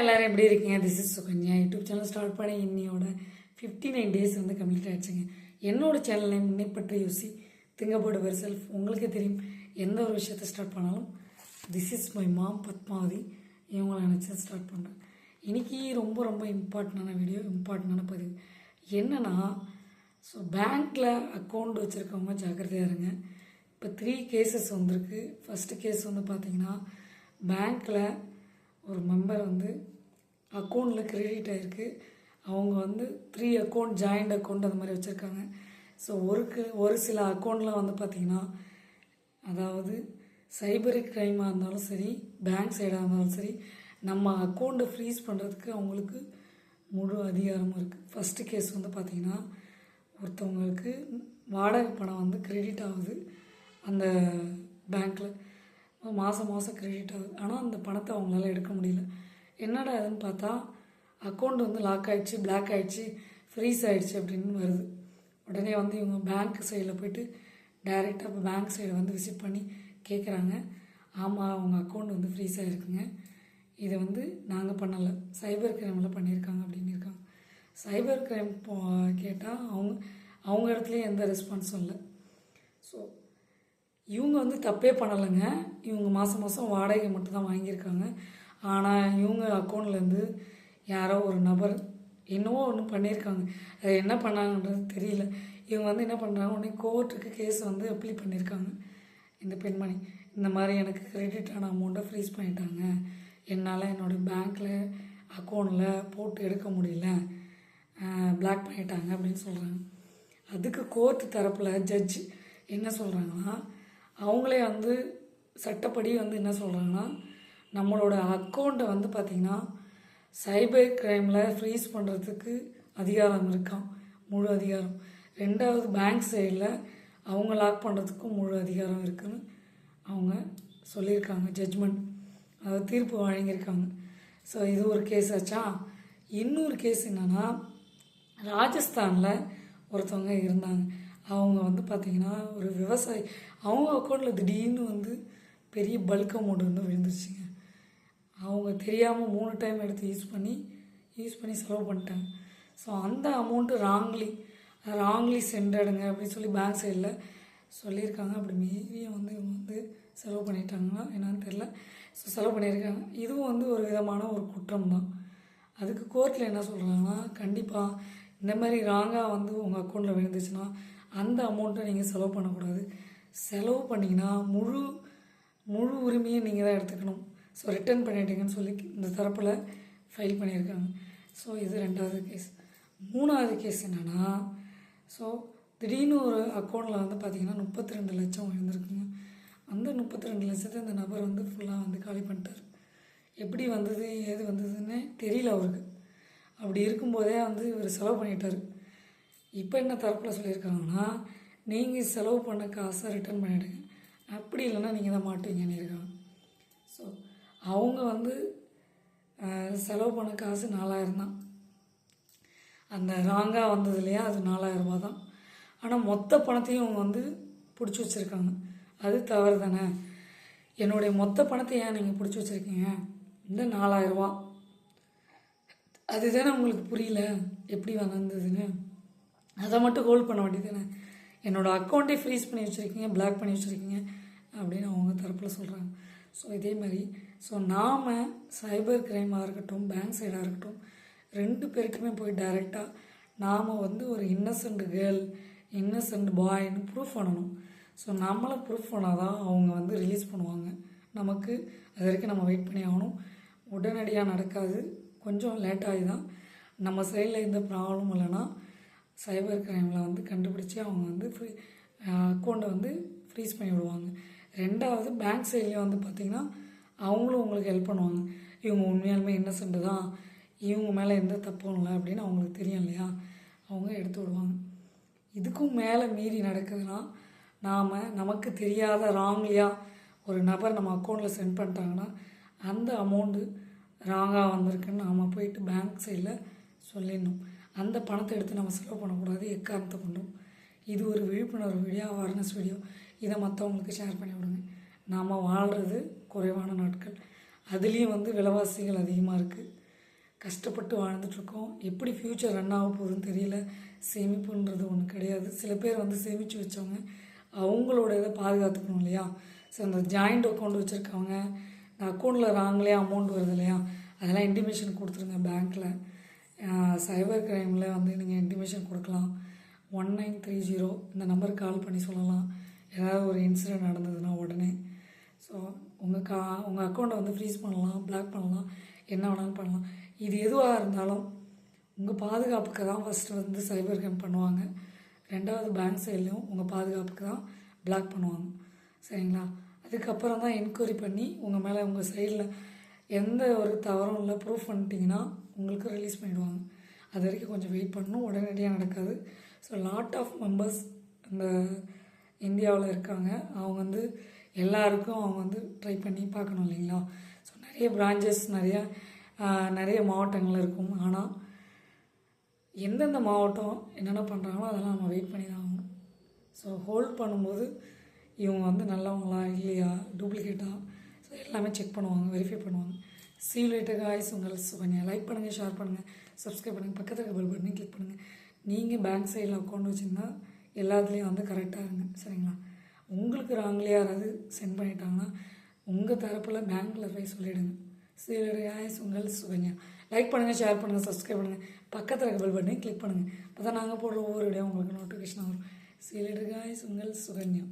எல்லோரும் எப்படி இருக்கீங்க? This is Sukanya. YouTube channel start பண்ணி இன்னியோட ஃபிஃப்டி நைன் டேஸ் வந்து கம்ப்ளீட் ஆயிடுச்சுங்க. என்னோட சேனல் நேம் முன்னை யோசி திங்கப்போடு வெரி செல்ஃப் உங்களுக்கே தெரியும் எந்த ஒரு விஷயத்தை ஸ்டார்ட் பண்ணாலும் this is my mom Padmavathi. இவங்களை நினச்சி ஸ்டார்ட் பண்ணுறேன் இன்றைக்கி ரொம்ப ரொம்ப இம்பார்ட்டண்டான வீடியோ இம்பார்ட்டண்டான பதிவு. என்னென்னா ஸோ பேங்க்கில் அக்கௌண்ட் வச்சுருக்கவங்க ஜாக்கிரதையாக இருங்க. இப்போ த்ரீ கேசஸ் வந்திருக்கு. ஃபஸ்ட்டு கேஸ் வந்து பார்த்திங்கன்னா பேங்க்கில் ஒரு மெம்பர் வந்து அக்கௌண்ட்டில் கிரெடிட் ஆகிருக்கு அவங்க வந்து த்ரீ அக்கௌண்ட் ஜாயிண்ட் அக்கௌண்ட் அந்த மாதிரி வச்சுருக்காங்க. ஸோ ஒருக்கு ஒரு சில அக்கௌண்ட்லாம் வந்து பார்த்திங்கன்னா அதாவது சைபர் க்ரைமாக இருந்தாலும் சரி பேங்க் சைடாக இருந்தாலும் சரி நம்ம அக்கௌண்ட்டை ஃப்ரீஸ் பண்ணுறதுக்கு அவங்களுக்கு முழு அதிகாரமும் இருக்குது ஃபஸ்ட்டு கேஸ் வந்து பார்த்திங்கன்னா ஒருத்தவங்களுக்கு வாடகை பணம் வந்து கிரெடிட் ஆகுது அந்த பேங்க்கில் மாதம் மாதம் கிரெடிட் ஆகுது ஆனால் அந்த பணத்தை அவங்களால எடுக்க முடியல. என்னடா இதுன்னு பார்த்தா அக்கௌண்ட் வந்து லாக் ஆகிடுச்சு பிளாக் ஆகிடுச்சு ஃப்ரீஸ் ஆகிடுச்சு அப்படின்னு வருது. உடனே வந்து இவங்க பேங்க் சைடில் போயிட்டு டைரெக்டாக இப்போ பேங்க் சைடை வந்து விசிட் பண்ணி கேட்குறாங்க ஆமாம் அவங்க அக்கௌண்ட் வந்து ஃப்ரீஸ் ஆகிருக்குங்க இதை வந்து நாங்கள் பண்ணலை. சைபர் கிரைமில் பண்ணியிருக்காங்க அப்படின்னு இருக்காங்க. சைபர் கிரைம் போ கேட்டால் அவங்க அவங்க இடத்துலையும் எந்த ரெஸ்பான்ஸும் இல்லை. ஸோ இவங்க வந்து தப்பே பண்ணலைங்க. இவங்க மாதம் மாதம் வாடகை மட்டும் தான் வாங்கியிருக்காங்க. ஆனால் இவங்க அக்கௌண்ட்லேருந்து யாரோ ஒரு நபர் என்னவோ ஒன்று பண்ணியிருக்காங்க. அது என்ன பண்ணாங்கன்றது தெரியல. இவங்க வந்து என்ன பண்ணுறாங்க உடனே கோர்ட்டுக்கு கேஸ் வந்து அப்ளை பண்ணியிருக்காங்க. இந்த பெண்மணி இந்த மாதிரி எனக்கு கிரெடிட் ஆன அமௌண்ட்டை ஃப்ரீஸ் பண்ணிட்டாங்க. என்னால் என்னோடய பேங்க்கில் அக்கௌண்ட்டில் போட்டு எடுக்க முடியல. பிளாக் பண்ணிட்டாங்க அப்படின்னு சொல்கிறாங்க அதுக்கு கோர்ட்டு தரப்பில் ஜட்ஜ் என்ன சொல்கிறாங்கன்னா அவங்களே வந்து சட்டப்படி வந்து என்ன சொல்கிறாங்கன்னா நம்மளோட அக்கௌண்ட்டை வந்து பார்த்திங்கன்னா சைபர் க்ரைமில் ஃப்ரீஸ் பண்ணுறதுக்கு அதிகாரம் இருக்கான் முழு அதிகாரம். ரெண்டாவது பேங்க் சைடில் அவங்க லாக் பண்ணுறதுக்கும் முழு அதிகாரம் இருக்குன்னு அவங்க சொல்லியிருக்காங்க ஜட்ஜ்மெண்ட் அதாவது தீர்ப்பு வழங்கியிருக்காங்க. ஸோ இது ஒரு கேஸ் ஆச்சா? இன்னொரு கேஸ் என்னென்னா ராஜஸ்தானில் ஒருத்தவங்க இருந்தாங்க. அவங்க வந்து பார்த்திங்கன்னா ஒரு விவசாயி அவங்க அக்கௌண்ட்டில் திடீர்னு வந்து பெரிய பல்க் அமௌண்ட் வந்து விழுந்துருச்சுங்க. அவங்க தெரியாமல் மூணு டைம் எடுத்து யூஸ் பண்ணி யூஸ் பண்ணி செலவு பண்ணிட்டாங்க. ஸோ அந்த அமௌண்ட்டு ராங்லி ராங்லி சென்டடுங்க அப்படின்னு சொல்லி பேங்க் சைடில் சொல்லியிருக்காங்க. அப்படி மீறியும் வந்து இவங்க வந்து செலவு பண்ணிட்டாங்கன்னா என்னன்னு தெரில ஸோ செலவு பண்ணியிருக்காங்க. இதுவும் வந்து ஒரு விதமான ஒரு குற்றம் தான். அதுக்கு கோர்ட்டில் என்ன சொல்கிறாங்கன்னா கண்டிப்பாக இந்த மாதிரி ராங்காக வந்து உங்கள் அக்கௌண்ட்டில் விழுந்துச்சுன்னா அந்த அமௌண்ட்டை நீங்கள் செலவு பண்ணக்கூடாது. செலவு பண்ணிங்கன்னா முழு முழு உரிமையை நீங்கள் தான் எடுத்துக்கணும். ஸோ ரிட்டர்ன் பண்ணிட்டீங்கன்னு சொல்லி இந்த தரப்பில் ஃபைல் பண்ணியிருக்காங்க. ஸோ இது ரெண்டாவது கேஸ் மூணாவது கேஸ் என்னென்னா ஸோ திடீர்னு ஒரு அக்கௌண்ட்டில் வந்து பார்த்திங்கன்னா முப்பத்தி ரெண்டு லட்சம் இருந்திருக்குங்க அந்த முப்பத்தி ரெண்டு லட்சத்தை இந்த நபர் வந்து ஃபுல்லாக வந்து காலி பண்ணிட்டார். எப்படி வந்தது ஏது வந்ததுன்னு தெரியல அவருக்கு. அப்படி இருக்கும்போதே வந்து இவர் செலவு பண்ணிட்டார். இப்போ என்ன தரப்பில் சொல்லியிருக்காங்கன்னா நீங்கள் செலவு பண்ண காசை ரிட்டர்ன் பண்ணிவிடுங்க அப்படி இல்லைன்னா நீங்கள் தான் மாட்டுவீங்கன்னு இருக்காங்க. ஸோ அவங்க வந்து செலவு பண்ண காசு நாலாயிரம் தான். அந்த ராங்காக வந்தது இல்லையா அது நாலாயிரம் ரூபா தான். ஆனால் மொத்த பணத்தையும் அவங்க வந்து பிடிச்சி வச்சுருக்காங்க. அது தவறு தானே? என்னுடைய மொத்த பணத்தை ஏன் நீங்கள் பிடிச்சி வச்சுருக்கீங்க? இந்த நாலாயிரரூபா அதுதானே உங்களுக்கு புரியல எப்படி வந்ததுன்னு? அதை மட்டும் ஹோல்ட் பண்ண வேண்டியது தானே என்னோடய அக்கௌண்ட்டே ஃப்ரீஸ் பண்ணி வச்சுருக்கீங்க பிளாக் பண்ணி வச்சுருக்கீங்க அப்படின்னு அவங்க தரப்பில் சொல்கிறாங்க ஸோ இதே மாதிரி ஸோ நாம் சைபர் கிரைமாக இருக்கட்டும் பேங்க் சைடாக இருக்கட்டும் ரெண்டு பேருக்குமே போய் டைரெக்டாக நாம் வந்து ஒரு இன்னசென்ட் கேர்ள் இன்னசென்ட் பாய்னு ப்ரூஃப் பண்ணணும். ஸோ நம்மளை ப்ரூஃப் பண்ணால் தான் அவங்க வந்து ரிலீஸ் பண்ணுவாங்க. நமக்கு அது வரைக்கும் நம்ம வெயிட் பண்ணி ஆகணும். உடனடியாக நடக்காது. கொஞ்சம் லேட்டாகி தான் நம்ம சைடில் எந்த ப்ராப்ளமும் இல்லைன்னா சைபர் கிரைமில் வந்து கண்டுபிடிச்சி அவங்க வந்து ஃப்ரீ அக்கௌண்ட்டை வந்து ஃப்ரீஸ் பண்ணி விடுவாங்க. ரெண்டாவது பேங்க் சைட்லேயும் வந்து பார்த்திங்கன்னா அவங்களும் உங்களுக்கு ஹெல்ப் பண்ணுவாங்க. இவங்க உண்மையாலுமே இன்னசென்ட் தான். இவங்க மேலே எந்த தப்பும் இல்லை அப்படின்னு அவங்களுக்கு தெரியும் இல்லையா? அவங்க எடுத்து விடுவாங்க. இதுக்கும் மேலே மீறி நடக்குதுன்னா நாம் நமக்கு தெரியாத ராங்லியாக ஒரு நபர் நம்ம அக்கௌண்ட்டில் சென்ட் பண்ணிட்டாங்கன்னா அந்த அமௌண்ட்டு ராங்காக வந்திருக்குன்னு நாம் போயிட்டு பேங்க் சைடில் சொல்லிடணும். அந்த பணத்தை எடுத்து நம்ம செலவு பண்ணக்கூடாது எக்காரணத்தை கொண்டும். இது ஒரு விழிப்புணர்வு வீடியோ அவேர்னஸ் வீடியோ இதை மற்றவங்களுக்கு ஷேர் பண்ணி விடுங்க. நாம் வாழ்கிறது குறைவான நாட்கள். அதுலேயும் வந்து விலைவாசிகள் அதிகமாக இருக்குது கஷ்டப்பட்டு வாழ்ந்துட்டுருக்கோம். எப்படி ஃப்யூச்சர் ரன் ஆக போகுதுன்னு தெரியல. சேமிப்புன்றது ஒன்று கிடையாது. சில பேர் வந்து சேமித்து வச்சவங்க அவங்களோட இதை பாதுகாத்துக்கணும் இல்லையா? ஸோ அந்த ஜாயிண்ட் அக்கௌண்ட் வச்சுருக்கவங்க இந்த அக்கௌண்ட்டில் நாங்களே அமௌண்ட் வருது இல்லையா? அதெல்லாம் இன்டிமேஷன் கொடுத்துருங்க பேங்க்கில் சைபர் க்ரைமில் வந்து நீங்கள் இன்டிமேஷன் கொடுக்கலாம். ஒன் நைன் த்ரீ ஜீரோ இந்த நம்பருக்கு கால் பண்ணி சொல்லலாம். ஏதாவது ஒரு இன்சிடெண்ட் நடந்ததுன்னா உடனே. ஸோ உங்கள் கா உங்கள் அக்கௌண்ட்டை வந்து ஃப்ரீஸ் பண்ணலாம் பிளாக் பண்ணலாம். என்ன வேணாலும் பண்ணலாம். இது எதுவாக இருந்தாலும் உங்கள் பாதுகாப்புக்கு தான் ஃபஸ்ட்டு வந்து சைபர் கிரைம் பண்ணுவாங்க. ரெண்டாவது பேங்க் சைட்லேயும் உங்கள் பாதுகாப்புக்கு தான் பிளாக் பண்ணுவாங்க. சரிங்களா? அதுக்கப்புறம் தான் என்கொயரி பண்ணி உங்கள் மேலே உங்கள் சைடில் எந்த ஒரு தவறும் இல்லை. ப்ரூஃப் பண்ணிட்டீங்கன்னா உங்களுக்கு ரிலீஸ் பண்ணிடுவாங்க. அது வரைக்கும் கொஞ்சம் வெயிட் பண்ணணும். உடனடியாக நடக்காது. ஸோ லாட் ஆஃப் மெம்பர்ஸ் இந்த இந்தியாவில் இருக்காங்க. அவங்க வந்து எல்லாருக்கும் அவங்க வந்து ட்ரை பண்ணி பார்க்கணும் இல்லைங்களா? ஸோ நிறைய பிரான்ச்சஸ் நிறையா நிறைய மாவட்டங்கள் இருக்கும். ஆனால் எந்தெந்த மாவட்டம் என்னென்ன பண்ணுறாங்களோ அதெல்லாம் நம்ம வெயிட் பண்ணி தான் ஆகணும். ஸோ ஹோல்ட் பண்ணும்போது இவங்க வந்து நல்லவங்களா இல்லையா? டூப்ளிகேட்டா எல்லாமே செக் பண்ணுவாங்க வெரிஃபை பண்ணுவாங்க. சீலேட்டர் காய்ஸ் உங்கள் சுகன்யா லைக் பண்ணுங்கள் ஷேர் பண்ணுங்கள் சப்ஸ்கிரைப் பண்ணுங்கள் பக்கத்தில் இருக்க பெல் பட்டனையும் கிளிக் பண்ணுங்கள் நீங்கள் பேங்க் சைடில் அக்கௌண்ட் வச்சுருந்தா எல்லாத்துலேயும் வந்து கரெக்டாக இருங்க சரிங்களா? உங்களுக்கு ராங்லி யாராவது சென்ட் பண்ணிட்டாங்கன்னா உங்கள் தரப்பில் பேங்க்கில் போய் சொல்லிவிடுங்க சீலேட்டர் காய்ஸ் உங்கள் சுகன்யா. லைக் பண்ணுங்கள் ஷேர் பண்ணுங்கள் சப்ஸ்கிரைப் பண்ணுங்கள் பக்கத்தில் இருக்க பெல் பட்டனையும் கிளிக் பண்ணுங்கள் அப்போ தான் நாங்கள் போடுற ஒவ்வொரு வீடியோ உங்களுக்கு நோட்டிஃபிகேஷன் வரும். சீலேட்டர் காய்ஸ் உங்கள் சுகன்யா.